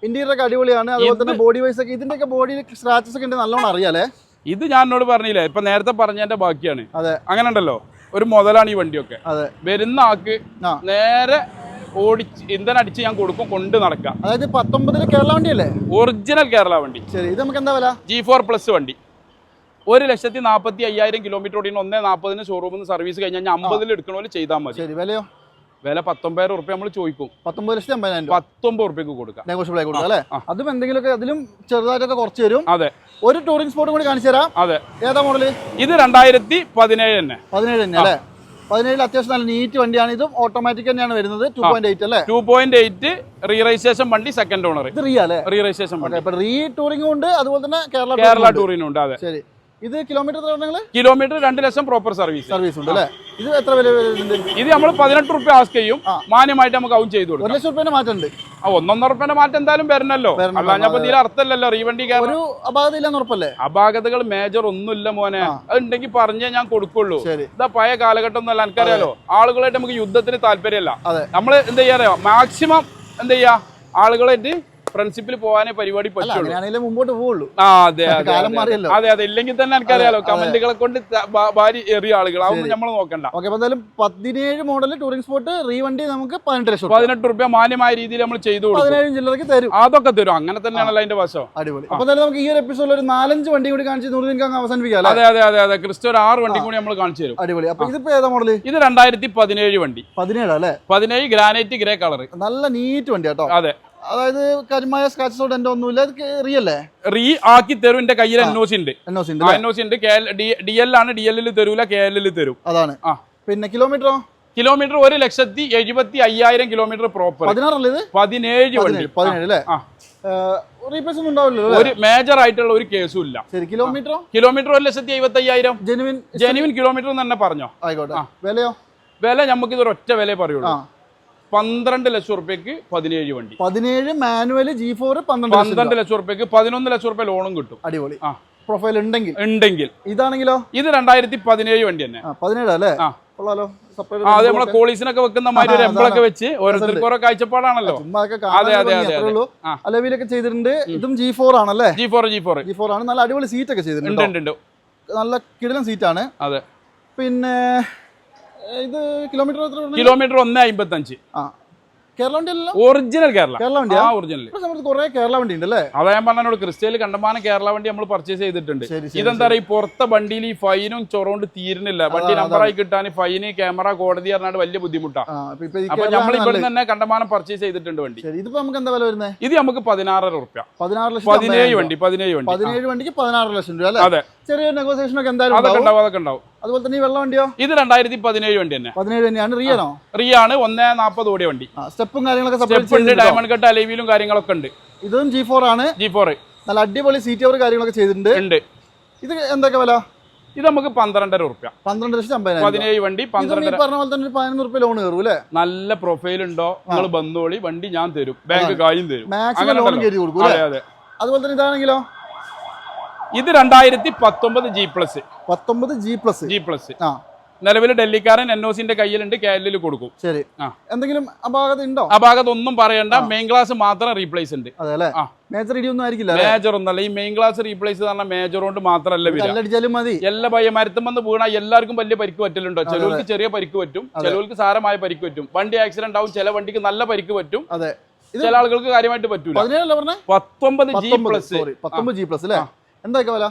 ഇന്റീരിയർ ഒക്കെ അടിപൊളിയാണ്. അതുപോലെ തന്നെ ബോഡി വൈസ് ഒക്കെ ഇതിന്റെ ഒക്കെ ബോഡി സ്ക്രാച്ചസ് ഒക്കെ ഉണ്ട് നല്ലോണം അറിയാലേ ഇത് ഞാൻ എന്നോട് പറഞ്ഞില്ലേ ഇപ്പൊ നേരത്തെ പറഞ്ഞതിന്റെ ബാക്കിയാണ്. അതെ. അങ്ങനെ ഉണ്ടല്ലോ ഒരു മുതലാണ് ഈ വണ്ടിയൊക്കെ. അതെ. വരുന്ന ആക്ക് നേരെ ഓടിച്ച് ഇന്ധനം അടിച്ച് ഞാൻ കൊടുക്കും കൊണ്ട് നടക്കാം. അതായത് പത്തൊമ്പതിൽ കേരള വണ്ടിയല്ലേ? ഒറിജിനൽ കേരള വണ്ടി. ശരി ഇത് നമുക്ക് എന്താ വില? ജി ഫോർ പ്ലസ് വണ്ടി. ഒരു ലക്ഷത്തി നാൽപ്പത്തി അയ്യായിരം കിലോമീറ്റർ ഓടിയുന്ന ഒന്നേ നാൽപ്പതിന് ഷോറൂമിൽ നിന്ന് സർവീസ് കഴിഞ്ഞാൽ ഞാൻ അമ്പതിൽ എടുക്കണമെങ്കിൽ ചെയ്താൽ മതി. ശരി വിലയോ? വില പത്തൊമ്പതിനായിരം ഉറുപ്പ്യ നമ്മൾ ചോദിക്കും. പത്തൊമ്പത് ലക്ഷത്തി അമ്പതിനായിരം രൂപ. പത്തൊമ്പത് ഉറുപ്പ്യക്ക് കൊടുക്കാം. നെഗോഷ്യബിൾ ആയി കൊടുക്കാം അല്ലേ. അതും എന്തെങ്കിലുമൊക്കെ അതിലും ചെറുതായിട്ടൊക്കെ കുറച്ച് തരും അതെ. ഒരു ടൂറിംഗ് സ്പോട്ടും കൂടി കാണിച്ചു തരാം. അതെ. ഏതാ മോഡൽ ഇത് രണ്ടായിരത്തി പതിനേഴ് തന്നെ. പതിനേഴ് തന്നെ അല്ലേ? പതിനേഴിൽ അത്യാവശ്യം നല്ല നീറ്റ് വണ്ടിയാണ്. ഇതും ഓട്ടോമാറ്റിക് തന്നെയാണ് വരുന്നത്. ടു പോയിന്റ് എയ്റ്റ് അല്ലേ? Two point eight re registration വണ്ടി സെക്കൻഡ് ഓണർ ഇത് റീ അല്ലേ? റീ രജിസ്ട്രേഷൻ വണ്ടി. റീ ടൂറിംഗും ഉണ്ട് അതുപോലെ തന്നെ കേരള കേരള ടൂറിംഗ് ഉണ്ട്. അതെ. ശരി. ഇത് കിലോമീറ്റർ കിലോമീറ്റർ രണ്ട് ലക്ഷം പ്രോപ്പർ സർവീസ് സർവീസ് ഉണ്ട് അല്ലേ? ഇത് എത്ര വില ഇത് നമ്മൾ പതിനെട്ട് റുപ്യ ആസ്ക് ചെയ്യും. മാന്യമായിട്ട് നമുക്ക് ഔൺ ചെയ്തു ഒരു ലക്ഷം ലക്ഷം മാറ്റം ഉണ്ട് ആ ഒന്നൊന്നര റുപ്യന്റെ മാറ്റം എന്തായാലും വരണല്ലോ. അർത്ഥമല്ലല്ലോ റീവണ്ടി ഒരു ഉറപ്പല്ലേ? അപാകതകൾ മേജർ ഒന്നുമില്ല മോനെ. അതുണ്ടെങ്കിൽ അത് ഉണ്ടെങ്കിൽ പറഞ്ഞേ ഞാൻ കൊടുക്കുള്ളൂ. ഇതാ പഴയ കാലഘട്ടം ഒന്നല്ല എനിക്കറിയാലോ. ആളുകളായിട്ട് നമുക്ക് യുദ്ധത്തിന് താല്പര്യമല്ല. നമ്മൾ എന്താ ചെയ്യാറിയോ മാക്സിമം എന്താ ചെയ്യാ? ആളുകളായിട്ട് ഫ്രണ്ട്ഷിപ്പിൽ പോകാനേ പരിപാടി പറ്റുള്ളൂ. മുമ്പോട്ട് പോവുള്ളൂ. ആ അതെ അതെ അതെ. അതെ. ഇല്ലെങ്കിൽ തന്നെ എനിക്കറിയാലോ. കമന്റുകളെ കൊണ്ട് ഭാര്യ എറിയ ആളുകൾ അതൊന്നും നമ്മൾ നോക്കണ്ട. ഓക്കെ എന്തായാലും പതിനേഴ് മോഡൽ ടൂറിംഗ് സ്പോട്ട് റീവണ്ടി നമുക്ക് പതിനെട്ട് ലക്ഷം. പതിനെട്ട് റുപ്യ മാന്യമായ രീതിയിൽ നമ്മൾ ചെയ്തു കൊടുക്കും. പതിനേഴ് ചില്ലറക്ക് തരും. അതൊക്കെ തരും. അങ്ങനെ തന്നെയാണല്ലോ അതിന്റെ വശം. അടിപൊളി. അപ്പൊ നമുക്ക് ഈ ഒരു എപ്പിസോഡിൽ ഒരു നാലഞ്ച് വണ്ടി കൂടി കാണിച്ച് നൂറ് അവസാനിപ്പിക്കാം അതെ അതെ അതെ അതെ. ക്രിസ്റ്റോ ഒരു ആറ് വണ്ടി കൂടി നമ്മൾ കാണിച്ചു തരും. അടിപൊളി. അപ്പൊ ഇതിപ്പോ ഏതാ മോഡൽ ഇത് രണ്ടായിരത്തി പതിനേഴ് വണ്ടി. പതിനേഴ് അല്ലേ? പതിനേഴ് ഗ്രാനൈറ്റ് ഗ്രേ കളർ നല്ല നീറ്റ് വണ്ടി കേട്ടോ അതെ. അതായത് കരിമായ സ്ക്രാച്ചസോട് എന്റെ ഒന്നുമില്ല. ഇത് റിയല്ലേ റീ ആക്കി തരും എന്റെ കയ്യിൽ എൻ ഒ സി ഉണ്ട്. എൻ ഒ സി ഉണ്ട് ആ അല്ലേ? എൻ ഒ സി ഉണ്ട്. ഡി എൽ ആണ് ഡി എല്ലിൽ തരൂല കെ എല്ലിൽ തരും. അതാണ്. ആ. പിന്നെ കിലോമീറ്ററോ കിലോമീറ്റർ ഒരു ലക്ഷത്തി എഴുപത്തി അയ്യായിരം കിലോമീറ്റർ പ്രോപ്പർ പതിനാറല്ലേ ഇത്? പതിനേഴ് വണ്ടി. പതിനേഴ് പതിനേഴ് അല്ലേ? റീപ്ലേസ് ഒന്നും ഉണ്ടാവില്ലല്ലോ ഒരു മേജർ ആയിട്ടുള്ള ഒരു കേസും ഇല്ല. ശരി കിലോമീറ്ററോ കിലോമീറ്റർ ഒരു ലക്ഷത്തി എഴുപത്തി അയ്യായിരം ജെനുവിൻ ജെനുവിൻ കിലോമീറ്റർ തന്നെ പറഞ്ഞോ. ആയിക്കോട്ടെ. വിലയോ? വില നമുക്ക് ഇതൊരു ഒറ്റ വില പറയുള്ളൂ പന്ത്രണ്ട് ലക്ഷം റുപ്യക്ക് പതിനേഴ് വണ്ടി. പതിനേഴ് മാനുവൽ ജി ഫോർ പന്ത്രണ്ട് ലക്ഷം പന്ത്രണ്ട് ലക്ഷം റുപ്യക്ക് പതിനൊന്ന് ലക്ഷം റുപ്യ ലോണും കിട്ടും. അടിപൊളി. ആ. പ്രൊഫൈൽ ഉണ്ടെങ്കിൽ. ഉണ്ടെങ്കിൽ. ഇതാണെങ്കിലോ? ഇത് രണ്ടായിരത്തി പതിനേഴ് വണ്ടി തന്നെ. പതിനേഴ് അല്ലേ? ആ. കൊള്ളാലോ. അത് നമ്മളെ കോളീസിനൊക്കെ വെക്കുന്ന മാതിരി ഒരു എംബിളൊക്കെ വെച്ച് ഓരോരുത്തർക്ക് ഓരോ കാഴ്ചപ്പാടാണല്ലോ. അതെ, അതെ, അതെ. അലവിലൊക്കെ ചെയ്തിട്ടുണ്ട്. ഇതും ജി ഫോർ ആണല്ലേ? G four G four G four ആണ്. നല്ല അടിപൊളി സീറ്റ് ഒക്കെ ചെയ്തിട്ടുണ്ട് നല്ല കിടിലൻ സീറ്റാണ് അതെ. പിന്നെ ഇത് കിലോമീറ്റർ കിലോമീറ്റർ ഒന്ന് അമ്പത്തഞ്ച് ആ. കേരള ഒറിജിനൽ കേരള. കേരള വണ്ടി ആ ഒറിജിനൽ നമ്മുടെ കുറെ കേരള വണ്ടി ഉണ്ട് അല്ലേ അതാ ഞാൻ പറഞ്ഞോട് ക്രിസ്റ്റയിൽ കണ്ടമാനം കേരള വണ്ടി നമ്മൾ പർച്ചേസ് ചെയ്തിട്ടുണ്ട്. ഇതെന്താ പറയുക ഈ പുറത്തെ വണ്ടിയിൽ ഈ ഫൈനും ചൊറോണ്ട് തീരുന്നില്ല. വണ്ടി നമ്പറായി കിട്ടാൻ ഫൈന് ക്യാമറ കോടതി പറഞ്ഞാൽ വലിയ ബുദ്ധിമുട്ടാണ് അപ്പൊ നമ്മൾ ഇവിടെ തന്നെ കണ്ടമാനം പർച്ചേസ് ചെയ്തിട്ടുണ്ട് വണ്ടി. ഇതിപ്പോ നമുക്ക് എന്താ വില വരുന്നത് ഇത് നമുക്ക് പതിനാറര റുപ്യ പതിനാറ് ലക്ഷം പതിനേഴ് വണ്ടി പതിനേഴ് വണ്ടി. പതിനേഴ് വണ്ടിക്ക് പതിനാറ് ലക്ഷം രൂപ അല്ലേ? അതെ. ചെറിയ നെഗോസിയേഷൻ ഒക്കെ എന്തായാലും അതൊക്കെ ഉണ്ടാവും അതൊക്കെ ഉണ്ടാവും. അതുപോലെ തന്നെ ഈ വെള്ള വണ്ടിയോ? ഇത് രണ്ടായിരത്തി പതിനേഴ് വണ്ടി തന്നെ. പതിനേഴ് തന്നെയാണ് റിയാണോ റിയാണ് ഒന്നേ നാൽപ്പത് ഓടിയ വണ്ടി. സ്റ്റെപ്പും കാര്യങ്ങളൊക്കെ ഡയമണ്ട് കട്ട് അലൈവിലും കാര്യങ്ങളൊക്കെ ഉണ്ട്. ഇതും ജി ഫോർ ആണ്. ജി ഫോർ നല്ല അടിപൊളി സീറ്റ് ഓവർ കാര്യങ്ങളൊക്കെ ചെയ്തിട്ടുണ്ട്. ഉണ്ട്. ഇത് എന്തൊക്കെ വില? ഇത് നമുക്ക് പന്ത്രണ്ടര റുപ്യ പന്ത്രണ്ട് ലക്ഷം അമ്പതിനായിരം. പതിനേഴ് വണ്ടി പന്ത്രണ്ട് പറഞ്ഞ പോലെ തന്നെ പതിനൊന്ന് റുപ്യ ലോൺ കയറും അല്ലേ? നല്ല പ്രൊഫൈൽ ഉണ്ടോ? നിങ്ങൾ ബന്ധോളി വണ്ടി ഞാൻ തരും. ബാങ്ക് കാര്യം തരും. Maximum loan. കയറി കൊടുക്കും അതുപോലെ തന്നെ ഇതാണെങ്കിലോ? ഇത് രണ്ടായിരത്തി പത്തൊമ്പത് ജി പ്ലസ് പത്തൊമ്പത് ജി പ്ലസ് ജി പ്ലസ് ആ. നിലവിൽ ഡൽഹിക്കാരൻ എൻ ഒ സിന്റെ കയ്യിലുണ്ട് കേരളിൽ കൊടുക്കും. ശരി. ആ. എന്തെങ്കിലും അപാകത ഉണ്ടോ? അപാകത ഒന്നും പറയണ്ട മെയിൻ ക്ലാസ് മാത്രം റീപ്ലേസ് ഉണ്ട്. അതെ അല്ലേ? ആ. മേജർ ഇടിയൊന്നും ആയിരിക്കില്ല മേജർ ഒന്നല്ല ഈ മെയിൻ ക്ലാസ് റീപ്ലേസ് പറഞ്ഞാൽ മേജർ കൊണ്ട് മാത്രമല്ല മതി. എല്ലാ ഭയ മരത്തുമെന്ന് വീണ എല്ലാവർക്കും വലിയ പരിക്ക് പറ്റലുണ്ടോ? ചിലവർക്ക് ചെറിയ പരിക്ക് പറ്റും. ചിലവർക്ക് സാരമായ പരിക്ക് പറ്റും. വണ്ടി ആക്സിഡന്റ് ആവും ചില വണ്ടിക്ക് നല്ല പരിക്ക് പറ്റും. അതെ. ഇത് ചില ആളുകൾക്ക് കാര്യമായിട്ട് പറ്റൂല. പത്തൊമ്പത് ജി പ്ലസ് പത്തൊമ്പത് ജി പ്ലസ് അല്ലേ? എന്തൊക്കെ വില?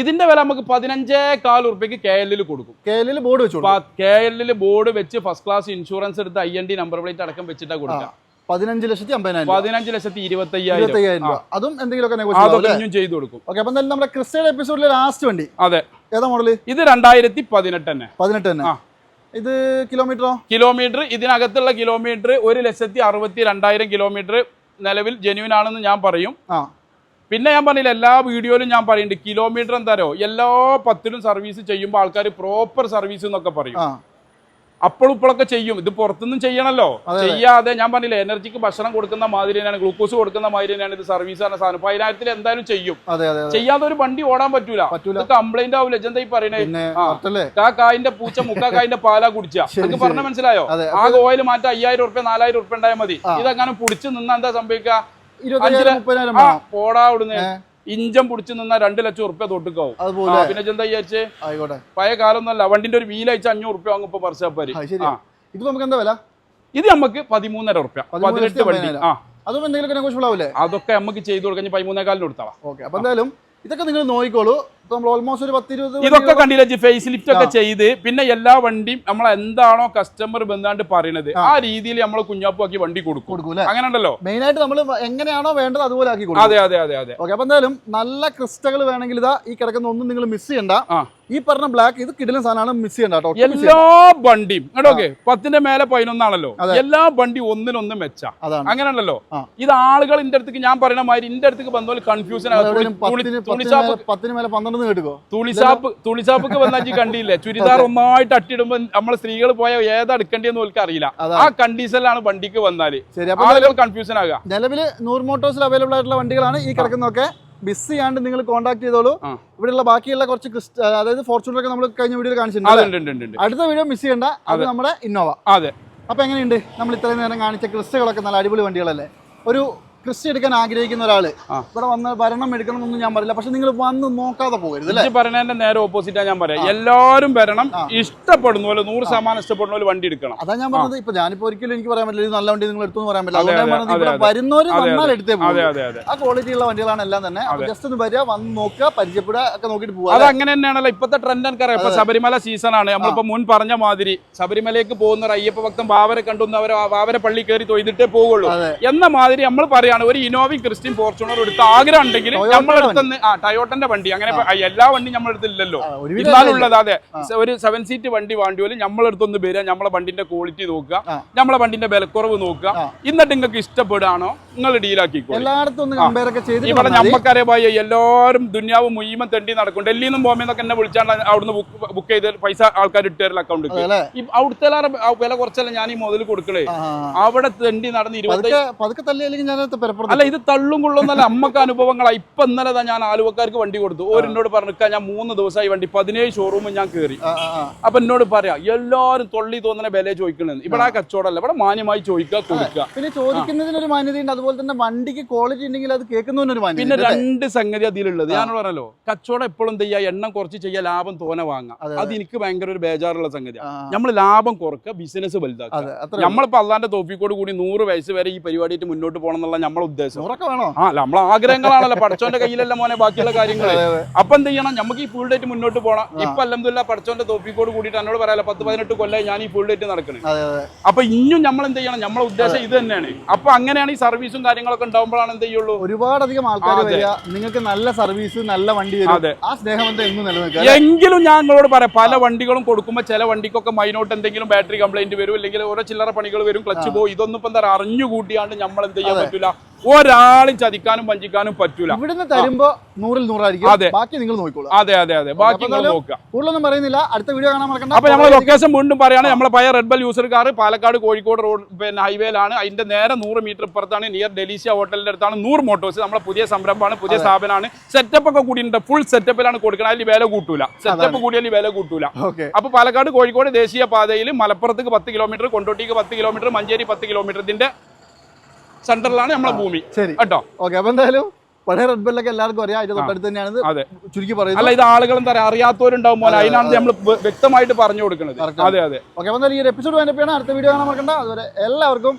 ഇതിന്റെ വില നമുക്ക് പതിനഞ്ചേ കാൽ ഉറുപ്പ്യക്ക് കെ എല്ലിൽ കൊടുക്കും. കെ എല്ലിൽ ബോർഡ് വെച്ചു. കെ എല്ലിൽ ബോർഡ് വെച്ച് ഫസ്റ്റ് ക്ലാസ് ഇൻഷുറൻസ് എടുത്ത് I N D number plate അടക്കം വെച്ചിട്ടാ കൊടുക്കുക. പതിനഞ്ച് ലക്ഷത്തി അമ്പതിനായിരം പതിനഞ്ച് ലക്ഷത്തി ഇരുപത്തി അയ്യായിരം ഇരുപത്തയ്യായിരം അതും എന്തെങ്കിലുമൊക്കെ ഇനിയും ചെയ്തു കൊടുക്കും. ഓക്കെ അപ്പൊ എന്തായാലും നമ്മുടെ ക്രിസ്റ്റയുടെ എപ്പിസോഡിലെ ലാസ്റ്റ് വണ്ടി. അതെ. ഏതാ മോഡൽ ഇത് രണ്ടായിരത്തി പതിനെട്ട് തന്നെ. പതിനെട്ട് തന്നെ. ഇത് കിലോമീറ്ററോ കിലോമീറ്റർ ഇതിനകത്തുള്ള കിലോമീറ്റർ ഒരു ലക്ഷത്തി അറുപത്തി രണ്ടായിരം കിലോമീറ്റർ നിലവിൽ ജെന്യൂൻ ആണെന്ന് ഞാൻ പറയും. പിന്നെ ഞാൻ പറഞ്ഞില്ല എല്ലാ വീഡിയോയിലും ഞാൻ പറയുന്നുണ്ട് കിലോമീറ്റർ എന്താരോ എല്ലാ പത്തിലും സർവീസ് ചെയ്യുമ്പോൾ ആൾക്കാർ പ്രോപ്പർ സർവീസ് എന്നൊക്കെ പറയും. അപ്പോഴും ഇപ്പോഴൊക്കെ ചെയ്യും. ഇത് പുറത്തുനിന്നും ചെയ്യണല്ലോ. ചെയ്യാതെ ഞാൻ പറഞ്ഞില്ല എനർജിക്ക് ഭക്ഷണം കൊടുക്കുന്ന മാതിരി തന്നെയാണ് ഗ്ലൂക്കോസ് കൊടുക്കുന്ന മാതിരി തന്നെയാണ് ഇത് സർവീസ് ആണ് സാധനം. പതിനായിരത്തിൽ എന്തായാലും ചെയ്യും. ചെയ്യാതെ ഒരു വണ്ടി ഓടാൻ പറ്റൂല. കംപ്ലൈന്റ് ആവില്ല എന്താ ഈ പറയണേ? ആ. കാ കായിന്റെ പൂച്ച മുക്കാ കായിന്റെ പാലാ കുടിച്ച. എനിക്ക് നിങ്ങൾക്ക് പറഞ്ഞ മനസ്സിലായോ? ആ ഓയിൽ മാറ്റം അയ്യായിരം ഉറുപ്പ്യ നാലായിരം ഉറുപ്പ്യ ഉണ്ടായാൽ മതി. ഇതങ്ങനെ പുടിച്ച് നിന്നാ എന്താ സംഭവിക്കുക ഇരുപത്തയ്യായിരം അഞ്ചര- മുപ്പതിനായിരം പോടാ അവിടുന്ന്. ഇഞ്ചം പിടിച്ചു നിന്നാ രണ്ട് ലക്ഷം ഉറുപ്പ്യ തൊട്ടുക്കാവും. അതുപോലെ. പിന്നെ എന്താ വിചാരിച്ചേ? ആയിക്കോട്ടെ. പഴയ കാലൊന്നല്ല വണ്ടിന്റെ ഒരു വീലയച്ച അഞ്ഞൂറ് ഉറുപ്പ്യ വാങ്ങും ഇപ്പൊ ആ. ഇത് നമുക്ക് എന്താ വില? ഇത് നമുക്ക് പതിമൂന്നര ഉറുപ്പ്യ. പതിനെട്ട് വണ്ടി. ആ. അതും ആവില്ലേ അതൊക്കെ നമുക്ക് ചെയ്തു കൊടുക്കാൻ പതിമൂന്നേക്കാലിന് കൊടുത്താവാ ഓക്കെ. അപ്പൊ എന്തായാലും ഇതൊക്കെ നിങ്ങൾ നോക്കിക്കോളൂ. നമ്മൾ ഓൾമോസ്റ്റ് ഒരു പത്തിരുപത് ഇതൊക്കെ കണ്ടില്ല ഫേസ് ലിഫ്റ്റ് ഒക്കെ ചെയ്ത് പിന്നെ എല്ലാ വണ്ടിയും നമ്മൾ എന്താണോ കസ്റ്റമർ ബന്ധാണ്ട് പറയുന്നത് ആ. രീതിയിൽ നമ്മൾ കുഞ്ഞാപ്പാക്കി വണ്ടി കൊടുക്കും. അങ്ങനെ ഉണ്ടല്ലോ? മെയിൻ ആയിട്ട് നമ്മൾ എങ്ങനെയാണോ വേണ്ടത് അതുപോലെ ആക്കി കൊടുക്കും. അതെ അതെ അതെ അതെ. ഓക്കെ അപ്പൊ എന്തായാലും നല്ല ക്രിസ്റ്റകൾ വേണമെങ്കിൽ ഇതാ ഈ കിടക്കുന്ന ഒന്നും നിങ്ങൾ മിസ് ചെയ്യണ്ട. ഈ പറഞ്ഞ ബ്ലാക്ക് ഇത് കിടിലൻ സാധനമാണ് മിസ് ചെയ്യണ്ട എല്ലാ വണ്ടിയും കേട്ടോക്കെ പത്തിന്റെ മേലെ പതിനൊന്നാണല്ലോ. എല്ലാ വണ്ടി ഒന്നിനൊന്ന് മെച്ച. അങ്ങനെ ഉണ്ടല്ലോ? ഇത് ആളുകൾ ഇന്റെ അടുത്തേക്ക് ഞാൻ പറയണ മാതിരി ഇന്റെ അടുത്തേക്ക് വന്നോൽ കൺഫ്യൂഷൻ ആകും പത്തിന് മേലെ- പത്തിന് പന്ത്രണ്ട് കേട്ടുക്കോ? തുണിച്ചാപ്പ് തുണിച്ചാപ്പൊക്കെ വന്നാൽ കണ്ടില്ലേ? ചുരിദാർ ഒന്നായിട്ട് അട്ടിടുമ്പോ നമ്മളെ സ്ത്രീകൾ പോയ ഏതാ എടുക്കേണ്ടതെന്ന് ഓൽക്ക് അറിയില്ല. ആ കണ്ടീഷനിലാണ് വണ്ടിക്ക് വന്നാൽ. ആളുകൾ കൺഫ്യൂഷൻ ആകുക നിലവിൽ നൂറ് മോട്ടോഴ്സിൽ അവൈലബിൾ ആയിട്ടുള്ള വണ്ടികളാണ് ഈ കിടക്കുന്നൊക്കെ ബിസ് ചെയ്യാണ്ട് നിങ്ങൾ കോൺടാക്ട് ചെയ്തോളൂ. ഇവിടെയുള്ള ബാക്കിയുള്ള കുറച്ച് അതായത് ഫോർച്യൂണർ ഒക്കെ നമ്മൾ കഴിഞ്ഞ വീഡിയോയിൽ കാണിച്ചിട്ടുണ്ട് അടുത്ത വീഡിയോ മിസ് ചെയ്യണ്ട. അത് നമ്മുടെ ഇന്നോവ അതെ. അപ്പൊ എങ്ങനെയുണ്ട്? നമ്മൾ ഇത്രയും നേരം കാണിച്ച ക്രിസ്റ്റുകളൊക്കെ നല്ല അടിപൊളി വണ്ടികളല്ലേ? ഒരു ക്രിസ്റ്റ എടുക്കാൻ ആഗ്രഹിക്കുന്ന ഒരാൾ. ഇവിടെ വന്ന് ഭരണം എടുക്കണം എന്നൊന്നും ഞാൻ പറയില്ല. പക്ഷെ നിങ്ങൾ വന്ന് നോക്കാതെ പോകരുത് അല്ലേ? നേരെ ഓപ്പോസിറ്റാ ഞാൻ പറയാം. എല്ലാവരും ഭരണം ഇഷ്ടപ്പെടുന്ന പോലെ നൂറ് ശതമാനം ഇഷ്ടപ്പെടുന്ന പോലെ വണ്ടി എടുക്കണം. അതാ ഞാൻ പറഞ്ഞത്. ഇപ്പൊ ഞാനിപ്പോ ഒരിക്കലും എനിക്ക് പറയാൻ പറ്റില്ല. നല്ല വണ്ടി നിങ്ങൾ എടുത്തു പറയാൻ പറ്റില്ല. അതുകൊണ്ട് പറഞ്ഞത് ഇവിടെ വരുന്നവര് വന്നാൽ. എടുത്തേ പോകും. അതെ അതെ ആ ക്വാളിറ്റി ഉള്ള വണ്ടികളാണ് എല്ലാം തന്നെ. ജസ്റ്റ് ഒന്ന് വരിക വന്ന് നോക്കുക പരിചയപ്പെടുക ഒക്കെ നോക്കിയിട്ട് പോകുക അത് അങ്ങനെ തന്നെയാണല്ലോ. ഇപ്പത്തെ ട്രെൻഡ് എനിക്കറിയാം. ഇപ്പൊ ശബരിമല സീസൺ ആണ്. നമ്മളിപ്പോ മുൻ പറഞ്ഞ മാതിരി ശബരിമലയ്ക്ക് പോകുന്ന അയ്യപ്പ ഭക്തം ബാവരെ കണ്ടുന്ന അവരെ ബാവരെ പള്ളി കയറി തൊയ്തിട്ടേ പോകുള്ളൂ. എന്ന മാതിരി നമ്മൾ പറയാം പറയാണ് ഒരു ഇനോവയും ക്രിസ്ത്യൻ ഫോർച്യൂണർ എടുത്ത് ആഗ്രഹം ഉണ്ടെങ്കിൽ നമ്മളെടുത്തുനിന്ന് നമ്മളെടുത്ത് ആ ടയോട്ടന്റെ വണ്ടി. അങ്ങനെ എല്ലാ വണ്ടിയും നമ്മളെടുത്ത് ഇല്ലല്ലോ. ആ, ഒരുവിധം എന്നാലുള്ളത് അതെ. ഒരു സെവൻ സീറ്റ് വണ്ടി വേണ്ടി പോലും നമ്മളെടുത്തൊന്ന് വരിക നമ്മളെ വണ്ടിന്റെ ക്വാളിറ്റി നോക്കുക. നമ്മളെ വണ്ടിന്റെ വിലക്കുറവ് നോക്കുക. എന്നിട്ട് നിങ്ങൾക്ക് ഇഷ്ടപ്പെടുകയാണോ നിങ്ങൾ ഡീലാക്കിക്കോ ഇവിടെ മതി. പോയ എല്ലാവരും ദുന്യാവ് മുയ്യുമ്പം തെണ്ടി നടക്കും ഡൽഹിയിൽ നിന്നും ബോംബെന്നൊക്കെ എന്നെ വിളിച്ചാണ് അവിടുന്ന് ബുക്ക് ചെയ്ത് പൈസ ആൾക്കാർ ഇട്ട് അതെ അല്ലേ? അവിടുത്തെ വില കുറച്ചല്ല ഞാൻ ഈ മുതൽ കൊടുക്കണേ അവിടെ തെണ്ടി നടന്ന് ഇരുപത്തി അല്ല ഇത് തള്ളും കൊള്ളുന്നല്ല അമ്മയ്ക്ക് അനുഭവങ്ങളാ. ഇപ്പൊ ഇന്നലെ ഞാൻ ആലുവക്കാർക്ക് വണ്ടി കൊടുത്തു. ഓരോട് പറഞ്ഞാ ഞാൻ മൂന്ന് ദിവസമായി വണ്ടി പതിനേഴ് ഷോറൂമിൽ ഞാൻ കയറി. അപ്പൊ എന്നോട് പറയാ എല്ലാരും തൊള്ളി തോന്നുന്ന വില ചോദിക്കണെന്ന് ഇവിടെ ആ. കച്ചവടമല്ല ഇവിടെ മാന്യമായി ചോദിക്കുക കൊടുക്കുക പിന്നെ ചോദിക്കുന്നതിന് ഒരു മാന്യതയുണ്ട്. അതുപോലെ തന്നെ വണ്ടിക്ക് ക്വാളിറ്റി ഉണ്ടെങ്കിൽ അത് കേൾക്കുന്നതിനൊരു മാന്യത പിന്നെ രണ്ട് സംഗതി അതിലുള്ളത്. ഞാൻ പറഞ്ഞല്ലോ കച്ചവടം എപ്പോഴും ചെയ്യാ എണ്ണം കുറച്ച് ചെയ്യാ ലാഭം തോനെ വാങ്ങാം അത് എനിക്ക് ഭയങ്കര ഒരു ബേജാറുള്ള സംഗതിയാണ് നമ്മൾ ലാഭം കുറക്കുക ബിസിനസ് വലുതാക്കുക. നമ്മളിപ്പോ അള്ളാന്റെ തോപ്പിക്കോട് കൂടി നൂറ് വയസ്സ് വരെ ഈ പരിപാടിയായിട്ട് മുന്നോട്ട് പോകണം എന്നുള്ള നമ്മളെ ഉദ്ദേശം. ആ നമ്മളെ ആഗ്രഹങ്ങളാണല്ലോ. പഠിച്ചോന്റെ കയ്യിലല്ല മോനെ ബാക്കിയുള്ള കാര്യങ്ങൾ. അപ്പൊ എന്ത് ചെയ്യണം? നമുക്ക് ഈ ഫുൾ ഡേറ്റ് മുന്നോട്ട് പോകണം ഇപ്പൊ അല്ലെന്നില്ല പഠിച്ചോന്റെ തോപ്പിക്കോട് കൂടിയിട്ട് എന്നോട് പറയാലോ പത്ത് പതിനെട്ട് കൊല്ലം ഞാൻ ഈ ഫുൾ ഡേറ്റ് നടക്കണേ അപ്പൊ ഇനിയും നമ്മൾ എന്ത് ചെയ്യണം? നമ്മളെ ഉദ്ദേശം ഇത് തന്നെയാണ്. അപ്പൊ അങ്ങനെയാണ് ഈ സർവീസും കാര്യങ്ങളൊക്കെ ഉണ്ടാവുമ്പോഴാണ് എന്ത് ചെയ്യുള്ളൂ? ഒരുപാടധികം ആൾക്കാർ. വരിക. നിങ്ങൾക്ക് നല്ല സർവീസ് നല്ല വണ്ടി. ആ എങ്കിലും ഞാൻ നിങ്ങളോട് പറയാം പല വണ്ടികളും കൊടുക്കുമ്പോൾ ചില വണ്ടിക്കൊക്കെ മൈനോട്ട് എന്തെങ്കിലും ബാറ്ററി കംപ്ലൈന്റ് വരും അല്ലെങ്കിൽ ഓരോ ചില്ലറ പണികൾ വരും ക്ലച്ച് പോകും ഇതൊന്നും ഇപ്പം എന്താ അറിഞ്ഞുകൂട്ടിയാണ്ട് നമ്മൾ എന്ത് ചെയ്യാൻ പറ്റൂല. ഒരാളും ചതിക്കാനും വഞ്ചിക്കാനും പറ്റൂല. ഇവിടുന്ന് തരുമ്പോ നൂറിൽ നൂറായിരിക്കും. അതെ. ബാക്കി നിങ്ങൾ നോക്കിക്കോളൂ. അതെ അതെ അതെ. ബാക്കി നിങ്ങൾ നോക്കുക. കൂടുതലൊന്നും പറയുന്നില്ല. അടുത്ത വീഡിയോ കാണാൻ മറക്കണ്ട. അപ്പൊ നമ്മളെ ലൊക്കേഷൻ വീണ്ടും പറയാണ് നമ്മളെ പഴയ red bull user car Palakkad Kozhikode road പിന്നെ ഹൈവേയിലാണ് അതിന്റെ നേരെ നൂറ് മീറ്റർ ഇപ്പുറത്താണ് നിയർ ഡെലീഷ്യ ഹോട്ടലിന്റെ അടുത്താണ് നൂറ് മോട്ടോഴ്സ് നമ്മളെ പുതിയ സംരംഭമാണ് പുതിയ സ്ഥാപനമാണ്. സെറ്റപ്പ് ഒക്കെ കൂടിയിട്ടുണ്ട്. ഫുൾ സെറ്റപ്പിലാണ് കൊടുക്കുന്നത് അതിൽ വില കൂട്ടൂല. സെറ്റപ്പ് കൂടിയാൽ വില കൂട്ടൂല. അപ്പൊ പാലക്കാട് കോഴിക്കോട് ദേശീയ പാതയിൽ മലപ്പുറത്തേക്ക് പത്ത് കിലോമീറ്റർ കൊണ്ടോട്ടിക്ക് പത്ത് കിലോമീറ്റർ മഞ്ചേരി പത്ത് കിലോമീറ്റർ ഇതിന്റെ സെന്ററിലാണ് നമ്മളെ ഭൂമി. ശരി. കേട്ടോ? ഓക്കെ അപ്പൊ എന്തായാലും പഴയ റെഡ് ബെല്ലൊക്കെ എല്ലാവർക്കും അറിയാം. അതിന്റെ തൊട്ടടുത്ത് തന്നെയാണ് ചുരുക്കി പറയുന്നത്. അല്ല ഇത് ആളുകളും തരാം അറിയാത്തവരുണ്ടാവും പോലെ. അതിനാണ് നമ്മൾ വ്യക്തമായിട്ട് പറഞ്ഞു കൊടുക്കുന്നത്. അതെ അതെ. ഓക്കെ അപ്പൊ എന്തായാലും ഈ ഒരു എപ്പിസോഡ് വേണ്ടപ്പോഴാണ് അടുത്ത വീഡിയോ കാണാൻ മറക്കണ്ട. അതുവരെ എല്ലാവർക്കും